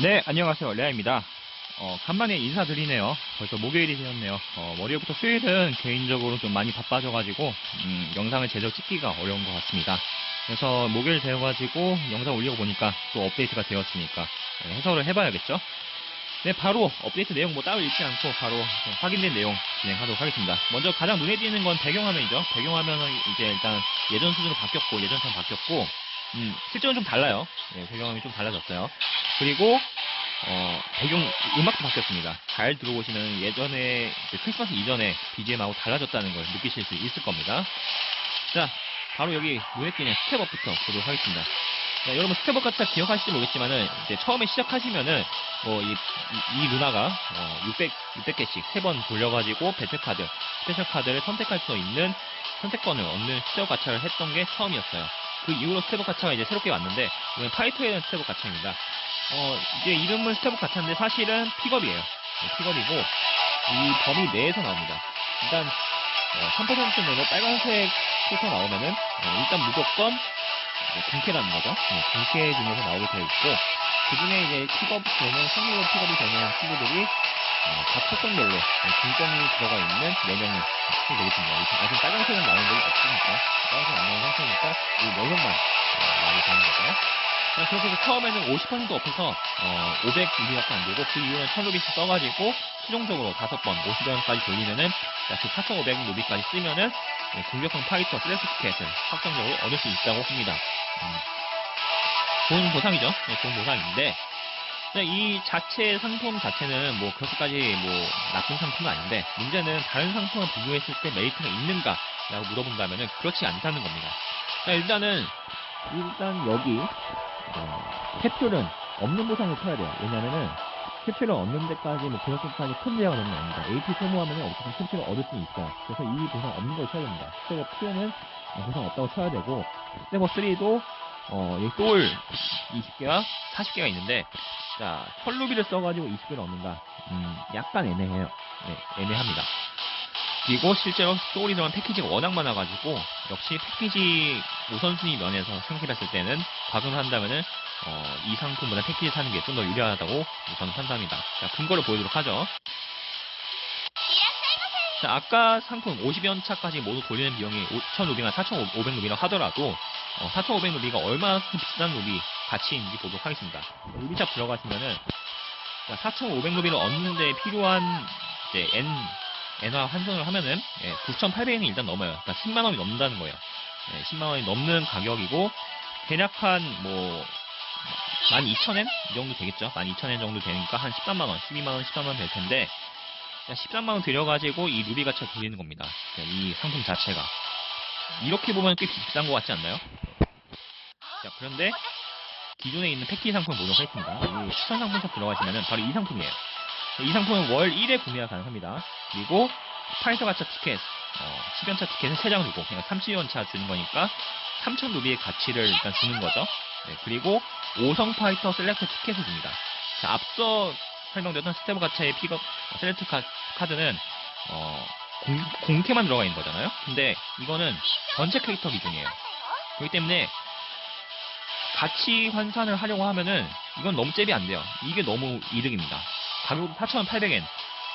네, 안녕하세요. 레아입니다. 어, 간만에 인사드리네요. 벌써 목요일이 되었네요. 어, 월요일부터 수요일은 개인적으로 좀 많이 바빠져가지고, 음, 영상을 제대로 찍기가 어려운 것 같습니다. 그래서 목요일 되어가지고 영상 올리고 보니까 또 업데이트가 되었으니까 네, 해설을 해봐야겠죠? 네, 바로 업데이트 내용 뭐 따로 읽지 않고 바로 확인된 내용 진행하도록 하겠습니다. 먼저 가장 눈에 띄는 건 배경화면이죠. 배경화면은 이제 일단 예전 수준으로 바뀌었고, 예전처럼 바뀌었고, 음, 실제로는 좀 달라요. 네, 배경화면이 좀 달라졌어요. 그리고 어, 배경 음악도 바뀌었습니다. 잘 들어보시면 예전에 크리스마스 이전에 BGM하고 달라졌다는 걸 느끼실 수 있을 겁니다. 자, 바로 여기 눈에 띄는 스텝업부터 보도록 하겠습니다. 자, 여러분 스텝업 같이 기억하실지 모르겠지만은 이제 처음에 시작하시면은 뭐이이 누나가 어, 600 600개씩 세 번 돌려가지고 배틀 카드, 스페셜 카드를 선택할 수 있는 선택권을 얻는 스텝업 가차를 했던 게 처음이었어요. 그 이후로 스텝업 가차가 이제 새롭게 왔는데 이건 파이터에 대한 스텝업 가차입니다. 어, 이제 이름은 스텝업 가차인데 사실은 픽업이에요. 네, 픽업이고 이 범위 내에서 나옵니다. 일단 어, 3% 내로 빨간색 필터 나오면은 어, 일단 무조건 네, 군캐라는 거죠. 네, 군캐 중에서 나오게 되어 있고 그 중에 이제 픽업 되는 확률로 픽업이 되는 친구들이 어, 각 특성별로 네, 중점이 들어가 있는 4명이 특성이 되겠습니다. 이- 아직 빨간색은 나온 적이 없으니까 빨간색 안 나온 상태니까 이 4명만 어, 나오게 되는 거죠. 자, 그렇게 해서 처음에는 50% 업해서 어, 500루비밖에 안 되고 그 이후에는 1000루비씩 써가지고 최종적으로 5번 50원까지 돌리면은 약 4500루비까지 쓰면은 네, 공격형 파이터 슬래시 티켓을 확정적으로 얻을 수 있다고 합니다. 음. 좋은 보상이죠. 네, 좋은 보상인데 자, 이 자체 상품 자체는 뭐 그렇게까지 뭐 나쁜 상품은 아닌데 문제는 다른 상품을 비교했을 때 메리트가 있는가라고 물어본다면은 그렇지 않다는 겁니다. 자, 일단은 일단 여기 어, 캡슐은 없는 보상을 쳐야 돼요. 왜냐면은 캡슐을 얻는 데까지 뭐 그렇게까지 큰 대화가 되는 게 아닙니다. AP 소모하면은 어떻게 캡슐을 얻을 수는 있어요. 그래서 이 보상 없는 걸 쳐야 됩니다. 스텝업 2는 보상 없다고 쳐야 되고 스텝업 3도 어, 여기 솔 20개와 40개가 있는데 자, 펄루비를 써가지고 20개를 얻는다. 음, 약간 애매해요. 네, 애매합니다. 그리고 실제로 소울이 들어간 패키지가 워낙 많아가지고 역시 패키지 우선순위 면에서 생각해봤을 때는 과금을 한다면은 어, 이 상품보다 패키지 사는 게 좀 더 유리하다고 저는 판단합니다. 자, 근거를 보여드리도록 하죠. 자, 아까 상품 50연 차까지 모두 돌리는 비용이 5,000루비나 4,500루비라 하더라도 어, 4,500루비가 얼마만큼 비싼 루비 가치인지 보도록 하겠습니다. 루비샵 들어가시면은 4,500루비를 얻는데 필요한 이제 N 엔화 환전을 하면은 9,800원이 일단 넘어요. 그러니까 10만 원이 넘는다는 거예요. 예, 10만 원이 넘는 가격이고 대략 한뭐 12,000엔 이 정도 되겠죠. 12,000엔 정도 되니까 한 13만 원, 12만 원, 13만 원 될 텐데 13만 원 들여가지고 이 루비 가치가 돌리는 겁니다. 이 상품 자체가 이렇게 보면 꽤 비싼 것 같지 않나요? 자 그런데 기존에 있는 패키지 상품 보도록 하겠습니다. 이 추천 상품샵 들어가시면은 바로 이 상품이에요. 이 상품은 월 1회 구매가 가능합니다. 그리고 파이터 가차 티켓, 어, 10연차 티켓은 3장 주고 그냥 30연차 주는 거니까 3,000 루비의 가치를 일단 주는 거죠. 네, 그리고 5성 파이터 셀렉트 티켓을 줍니다. 자, 앞서 설명드렸던 스테브 가차의 픽업 어, 셀렉트 카, 카드는 어, 공, 공캐만 들어가 있는 거잖아요. 근데 이거는 전체 캐릭터 기준이에요. 그렇기 때문에 가치 환산을 하려고 하면은 이건 너무 잽이 안 돼요. 이게 너무 이득입니다. 가격 4,800엔.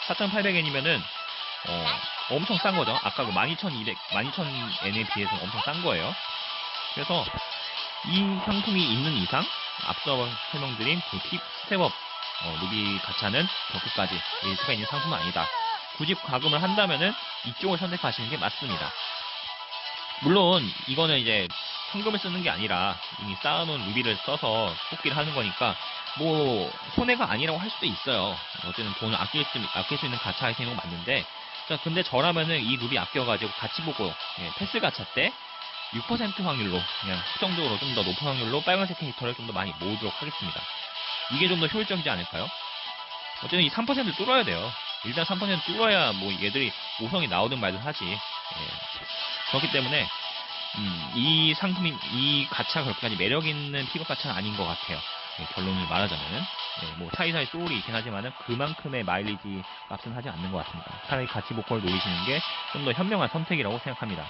4,800엔이면은 어, 엄청 싼 거죠. 아까 그 12,200, 12,000엔에 비해서 엄청 싼 거예요. 그래서 이 상품이 있는 이상 앞서 설명드린 그 팁 스텝업 어, 루비 가차는 그렇게까지 메리트가 있는 상품은 아니다. 굳이 과금을 한다면은 이쪽을 선택하시는 게 맞습니다. 물론 이거는 이제 현금을 쓰는 게 아니라 이미 쌓아놓은 루비를 써서 뽑기를 하는 거니까 뭐 손해가 아니라고 할 수도 있어요. 어쨌든 돈을 아낄 수, 아낄 수 있는 가차 아이템은 맞는데 자 근데 저라면은 이 루비 아껴가지고 같이 보고 예, 패스 가차 때 6% 확률로 그냥 수정적으로 좀 더 높은 확률로 빨간색 캐릭터를 좀 더 많이 모으도록 하겠습니다. 이게 좀 더 효율적이지 않을까요? 어쨌든 이 3%를 뚫어야 돼요. 일단 3% 뚫어야 뭐 얘들이 5성이 나오든 말든 하지. 예. 그렇기 때문에 음, 이 상품이 이 가차가 그렇게까지 매력 있는 픽업 가차는 아닌 것 같아요. 예, 결론을 말하자면은 예, 뭐 사이사이 소울이 있긴 하지만은 그만큼의 마일리지 값은 하지 않는 것 같습니다. 차라리 가치 보컬을 노리시는 게 좀 더 현명한 선택이라고 생각합니다.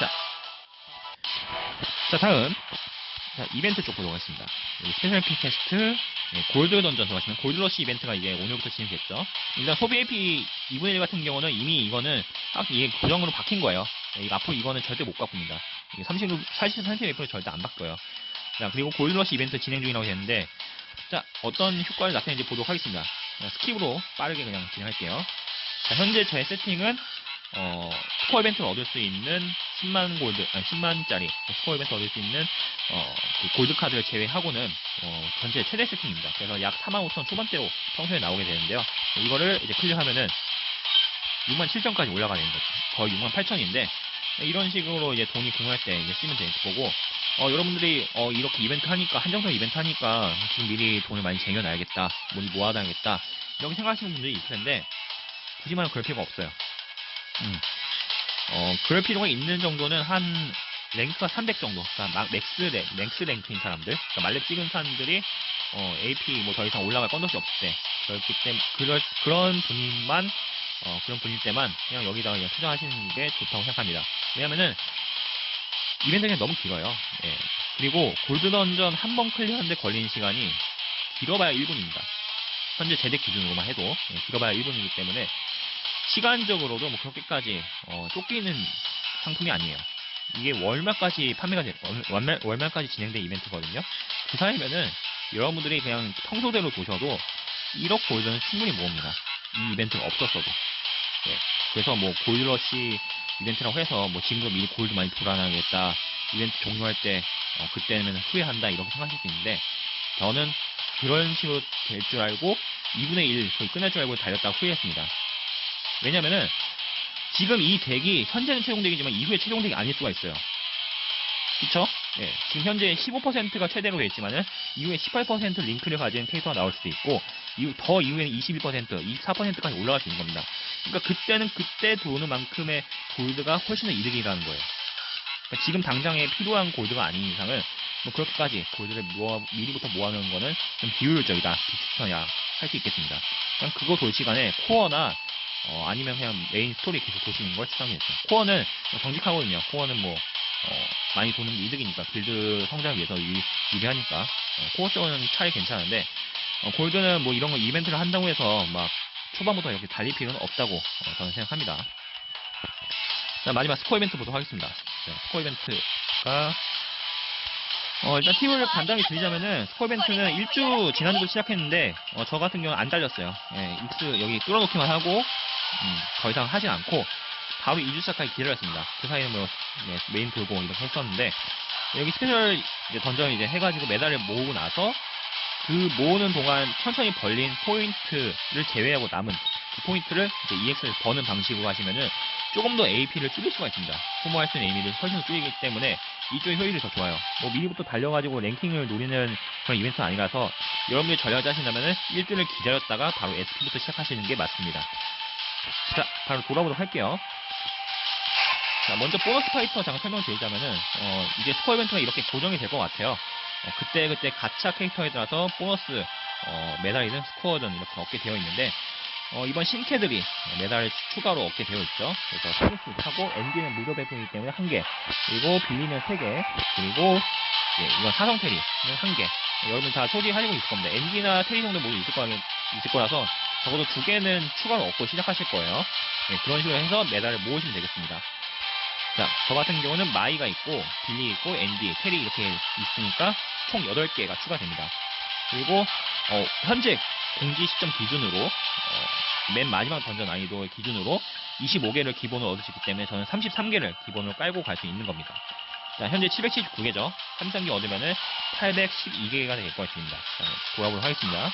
자, 자 다음 자, 이벤트 쪽 보도록 하겠습니다. 스페셜 피 테스트, 네, 골드 던전 들어가시면 골드러시 이벤트가 이제 오늘부터 진행됐죠. 일단 소비 AP 2분의 1 같은 경우는 이미 이거는 딱 이게 고정으로 박힌 거예요. 네, 앞으로 이거는 절대 못 바꿉니다. 이게 30, 40, 30% 절대 안 바뀌어요. 자, 그리고 골드러시 이벤트 진행 중이라고 했는데, 자, 어떤 효과를 나타내는지 보도록 하겠습니다. 자, 스킵으로 빠르게 그냥 진행할게요. 자, 현재 제 세팅은, 어, 스코어 이벤트를 얻을 수 있는 10만 골드, 아니 10만짜리 스코어 이벤트 얻을 수 있는, 어, 그 골드 카드를 제외하고는, 어, 전체 최대 세팅입니다. 그래서 약 4만 5천 초반대로 평소에 나오게 되는데요. 이거를 이제 클릭하면은 6만 7천까지 올라가는 거죠. 거의 6만 8천인데, 이런 식으로 이제 돈이 궁할 때 이제 쓰면 될 거고, 어, 여러분들이, 어, 이렇게 이벤트 하니까, 한정석 이벤트 하니까, 지금 미리 돈을 많이 쟁여놔야겠다, mon이 모아놔야겠다, 이렇게 생각하시는 분들이 있을 텐데, 굳이만 그럴 필요가 없어요. 음. 어, 그럴 필요가 있는 정도는 한, 랭크가 300 정도, 그러니까 막 맥스 랭, 맥스 랭크인 사람들, 그러니까 말렙 찍은 사람들이, 어, AP 뭐 더 이상 올라갈 건덕이 없을 때, 그렇기 때문에, 그럴, 그런 분만, 어, 그런 분일 때만, 그냥 여기다가 그냥 투자하시는 게 좋다고 생각합니다. 왜냐면은, 이벤트가 너무 길어요. 예. 그리고 골드 던전 한 번 클리어하는데 걸리는 시간이 길어봐야 1분입니다. 현재 제덱 기준으로만 해도 예, 길어봐야 1분이기 때문에 시간적으로도 뭐 그렇게까지 어, 쫓기는 상품이 아니에요. 이게 월말까지 판매가 돼, 월- 월말, 월말까지 진행된 이벤트거든요. 그 사이면은 여러분들이 그냥 평소대로 보셔도 1억 골드는 충분히 모읍니다. 이 이벤트가 없었어도. 예. 그래서 뭐 골드러시 이벤트라고 해서 뭐 지금도 미리 골드 많이 불안하겠다. 이벤트 종료할 때 어, 그때는 후회한다 이렇게 생각하실 수 있는데 저는 그런 식으로 될 줄 알고 2분의 1 거의 끝날 줄 알고 달렸다가 후회했습니다. 왜냐면은 지금 이 덱이 현재는 최종 덱이지만 이후에 최종 덱이 아닐 수가 있어요. 그쵸? 예, 지금 현재 15%가 최대로 돼 있지만은 이후에 18% 링크를 가진 캐릭터가 나올 수도 있고 이후, 더 이후에는 21%, 24%까지 올라갈 수 있는 겁니다. 그러니까 그때는 그때 들어오는 만큼의 골드가 훨씬 더 이득이라는 거예요. 그러니까 지금 당장에 필요한 골드가 아닌 이상은 뭐 그렇게까지 골드를 모아, 미리부터 모아놓은 거는 좀 비효율적이다, 비추천이야 할 수 있겠습니다. 그냥 그거 돌 시간에 코어나 어, 아니면 그냥 메인 스토리 계속 보시는 걸 추천하겠습니다. 코어는 뭐 정직하거든요. 코어는 뭐 어, 많이 도는 게 이득이니까 빌드 성장을 위해서 유, 유리하니까 어, 코어 쪽은 차이 괜찮은데 어, 골드는 뭐 이런 거 이벤트를 한다고 해서 막 초반부터 이렇게 달릴 필요는 없다고 어, 저는 생각합니다. 자, 마지막 스코어 이벤트 보도록 하겠습니다. 네, 스코어 이벤트가 어, 일단 팁을 간단히 드리자면은 스코어 이벤트는 1주 지난주부터 시작했는데 어, 저 같은 경우는 안 달렸어요. 예, 익스 여기 뚫어놓기만 하고 음, 더 이상 하진 않고 바로 2주 시작까지 기다렸습니다. 그 사이에 뭐 네, 메인 돌고 이렇게 했었는데 여기 스페셜 이제 던전을 이제 해가지고 메달을 모으고 나서 그 모으는 동안 천천히 벌린 포인트를 제외하고 남은 그 포인트를 이제 EX를 버는 방식으로 하시면은 조금 더 AP를 줄일 수가 있습니다. 소모할 수 있는 AP를 훨씬 더 줄이기 때문에 이쪽의 효율이 더 좋아요. 뭐 미리부터 달려가지고 랭킹을 노리는 그런 이벤트는 아니라서 여러분들이 전략을 짜신다면은 일주일을 기다렸다가 바로 SP부터 시작하시는 게 맞습니다. 자, 바로 돌아보도록 할게요. 자, 먼저 보너스 파이터 잠깐 설명드리자면은, 어, 이제 스코어 이벤트가 이렇게 고정이 될 것 같아요. 어, 그때그때 가차 캐릭터에 따라서 보너스, 어, 메달이든 스코어든 이렇게 얻게 되어 있는데, 어, 이번 신캐들이 메달을 추가로 얻게 되어 있죠. 그래서 서비스 하고, 엔디는 무료 배송이기 때문에 한 개, 그리고 빌리는 세 개, 그리고, 예, 이건 사성 테리는 한 개. 여러분 다 소지하시고 있을 겁니다. 엔디나 테리 정도 모두 있을, 거, 있을 거라서, 적어도 두 개는 추가로 얻고 시작하실 거예요. 네, 그런 식으로 해서 메달을 모으시면 되겠습니다. 자, 저 같은 경우는 마이가 있고, 빌리 있고, 앤디, 테리 이렇게 있으니까 총 8개가 추가됩니다. 그리고, 어, 현재 공지 시점 기준으로, 어, 맨 마지막 던전 난이도 기준으로 25개를 기본으로 얻으시기 때문에 저는 33개를 기본으로 깔고 갈 수 있는 겁니다. 자, 현재 779개죠. 33개 얻으면은 812개가 될것 같습니다. 자, 돌아보도록 하겠습니다.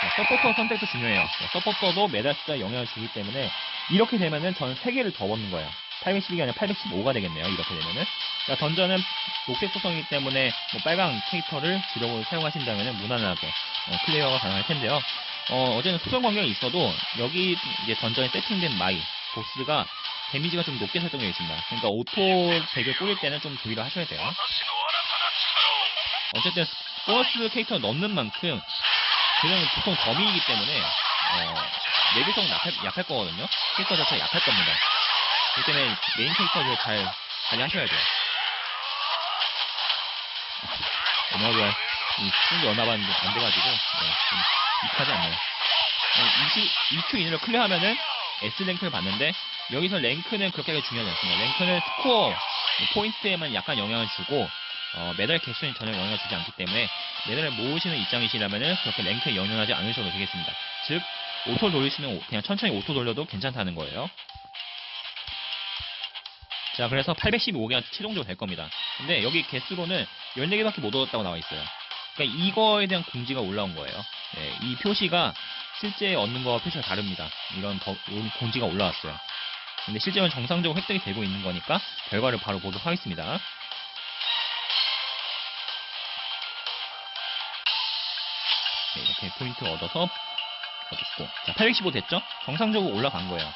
네, 서포터 선택도 중요해요. 네, 서포터도 메달 숫자에 영향을 주기 때문에 이렇게 되면은 저는 3개를 더 얻는 거예요. 812가 아니라 815가 되겠네요. 이렇게 되면은. 자, 던전은 녹색 소성이기 때문에 뭐 빨강 캐릭터를 주력으로 사용하신다면은 무난하게 어, 클리어가 가능할 텐데요. 어, 어제는 소정 관계가 있어도 여기 이제 던전에 세팅된 마이 보스가 데미지가 좀 높게 설정되어 있습니다. 그러니까 오토 덱을 꾸릴 때는 좀 주의를 하셔야 돼요. 어쨌든 보너스 캐릭터 넣는 만큼 그냥 보통 범위이기 때문에 어, 내구성 약할, 약할 거거든요. 캐릭터 자체가 약할 겁니다. 그렇기 때문에 메인 캐릭터를 잘 관리하셔야 돼요. 제너럴 이 수준이 얼마 안, 돼가지고 네, 좀 익하지 않네요. 어, 22초 이내로 클리어하면은 S 랭크를 받는데 여기서 랭크는 그렇게 중요하지 않습니다. 랭크는 스코어 포인트에만 약간 영향을 주고 어, 메달 개수에 전혀 영향을 주지 않기 때문에 메달을 모으시는 입장이시라면은 그렇게 랭크에 영향하지 않으셔도 되겠습니다. 즉 오토 돌리시면 오- 그냥 천천히 오토 돌려도 괜찮다는 거예요. 자, 그래서 815개가 최종적으로 될 겁니다. 근데 여기 개수로는 14개밖에 못 얻었다고 나와 있어요. 그러니까 이거에 대한 공지가 올라온 거예요. 네, 이 표시가 실제 얻는 거와 표시가 다릅니다. 이런 더- 공지가 올라왔어요. 근데 실제로는 정상적으로 획득이 되고 있는 거니까 결과를 바로 보도록 하겠습니다. 이렇게 포인트 얻어서 얻었고 자, 815 됐죠? 정상적으로 올라간 거예요.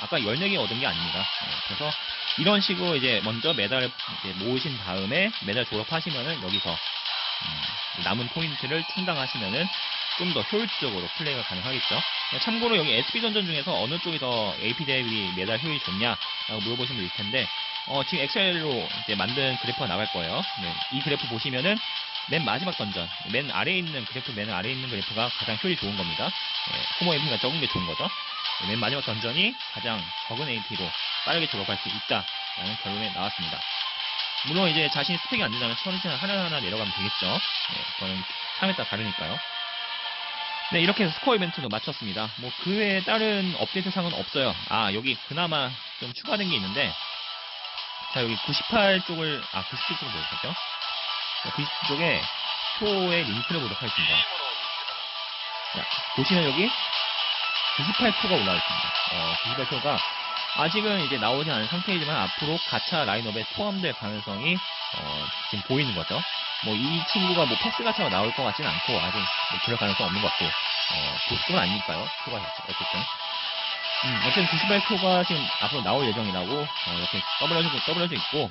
아까 14개 얻은 게 아닙니다. 네, 그래서 이런 식으로 이제 먼저 메달을 이제 모으신 다음에 메달 졸업하시면은 여기서 음, 남은 포인트를 충당하시면은 좀 더 효율적으로 플레이가 가능하겠죠. 참고로 여기 SB 던전 중에서 어느 쪽이 더 AP 대비 메달 효율이 좋냐라고 물어보시면 될 텐데 어, 지금 엑셀로 이제 만든 그래프가 나갈 거예요. 네, 이 그래프 보시면은 맨 마지막 던전, 맨 아래에 있는 그래프, 맨 아래에 있는 그래프가 가장 효율이 좋은 겁니다. 네, 호모 AP가 적은 게 좋은 거죠. 네, 맨 마지막 던전이 가장 적은 AP로 빠르게 졸업할 수 있다라는 결론에 나왔습니다. 물론 이제 자신이 스펙이 안 된다면 천천히 하나하나 내려가면 되겠죠. 네, 그거는 사람에 따라 다르니까요. 네, 이렇게 해서 스코어 이벤트도 마쳤습니다. 뭐, 그 외에 다른 업데이트 상은 없어요. 아, 여기 그나마 좀 추가된 게 있는데, 자, 여기 98쪽을, 아, 97쪽을 보여주죠. 97쪽에 표의 링크를 보도록 하겠습니다. 자, 보시면 여기 98표가 올라와 있습니다. 어, 98표가 아직은 이제 나오지 않은 상태이지만 앞으로 가차 라인업에 포함될 가능성이 어, 지금 보이는 거죠. 뭐 이 친구가 뭐 패스 가차가 나올 것 같지는 않고 아직 뭐 그럴 가능성 없는 것 같고 어, 보스는 아니니까요. 표가 자체 어쨌든 음, 어쨌든 98표가 지금 앞으로 나올 예정이라고 어, 이렇게 떠벌어지고 떠벌어져 있고 어,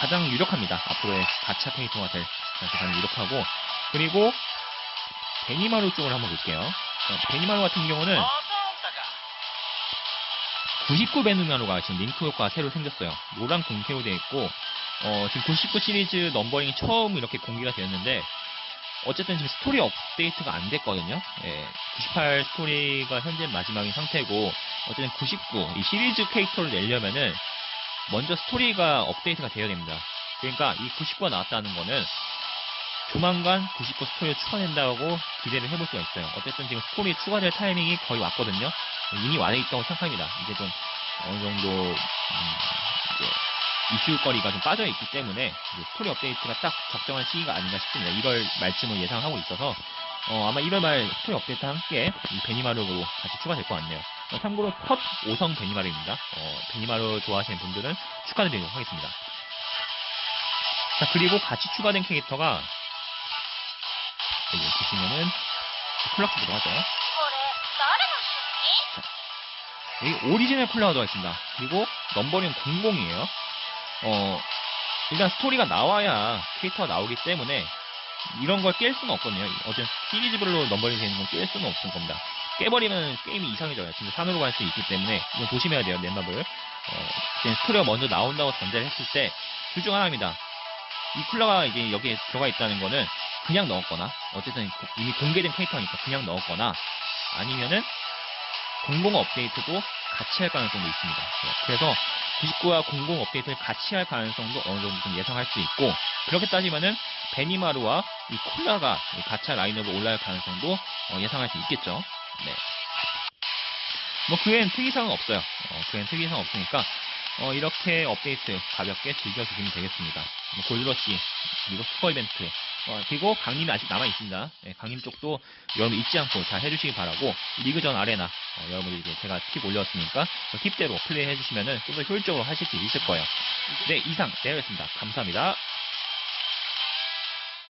가장 유력합니다. 앞으로의 가차 캐릭터가 될 가장 유력하고 그리고 베니마루 쪽을 한번 볼게요. 자, 베니마루 같은 경우는 99 베누나루가 지금 링크 효과가 새로 생겼어요. 노랑 공개로 되어 있고, 어, 지금 99 시리즈 넘버링이 처음 이렇게 공개가 되었는데, 어쨌든 지금 스토리 업데이트가 안 됐거든요. 예, 98 스토리가 현재 마지막인 상태고, 어쨌든 99, 이 시리즈 캐릭터를 내려면은, 먼저 스토리가 업데이트가 되어야 됩니다. 그러니까 이 99가 나왔다는 거는, 조만간 99 스토리를 추가된다고 기대를 해볼 수가 있어요. 어쨌든 지금 스토리 추가될 타이밍이 거의 왔거든요. 이미 완해 있다고 생각합니다. 이제 좀 어느 정도 음, 이제 이슈거리가 좀 빠져 있기 때문에 스토리 업데이트가 딱 적정한 시기가 아닌가 싶습니다. 1월 말쯤을 예상하고 있어서 어, 아마 1월 말 스토리 업데이트와 함께 이 베니마루로 다시 추가될 것 같네요. 어, 참고로 첫 5성 베니마루입니다. 어, 베니마루 좋아하시는 분들은 축하드리도록 하겠습니다. 자 그리고 같이 추가된 캐릭터가 여기 보시면은 플라크도 하죠. 어, 네. 여기 오리지널 콜라우더가 있습니다. 그리고 넘버링 00이에요. 어, 일단 스토리가 나와야 캐릭터가 나오기 때문에 이런 걸 깰 수는 없거든요. 어쨌든 시리즈별로 넘버링 되는 건 깰 수는 없을 겁니다. 깨버리면 게임이 이상해져요. 진짜 산으로 갈 수 있기 때문에 이건 조심해야 돼요. 넷마블. 어, 그냥 스토리가 먼저 나온다고 전제를 했을 때 둘 중 하나입니다. 이 쿨러가 이제 여기에 들어가 있다는 거는 그냥 넣었거나 어쨌든 이미 공개된 캐릭터니까 그냥 넣었거나 아니면은 00 업데이트도 같이 할 가능성도 있습니다. 네, 그래서 99와 00 업데이트를 같이 할 가능성도 어느 정도 좀 예상할 수 있고 그렇게 따지면은 베니마루와 이 콜라가 이 가차 라인업으로 올라갈 가능성도 어, 예상할 수 있겠죠. 네. 뭐 그엔 특이사항은 없어요. 어, 그엔 특이사항 없으니까 어, 이렇게 업데이트 가볍게 즐겨주시면 되겠습니다. 뭐 골드러시 그리고 스코어 이벤트 어, 그리고 강림이 아직 남아 있습니다. 네, 강림 쪽도 여러분 잊지 않고 잘 해주시기 바라고 리그전 아레나 어, 여러분들 이제 제가 팁 올렸으니까 그 팁대로 플레이 해주시면은 좀더 효율적으로 하실 수 있을 거예요. 네 이상 내였습니다. 감사합니다.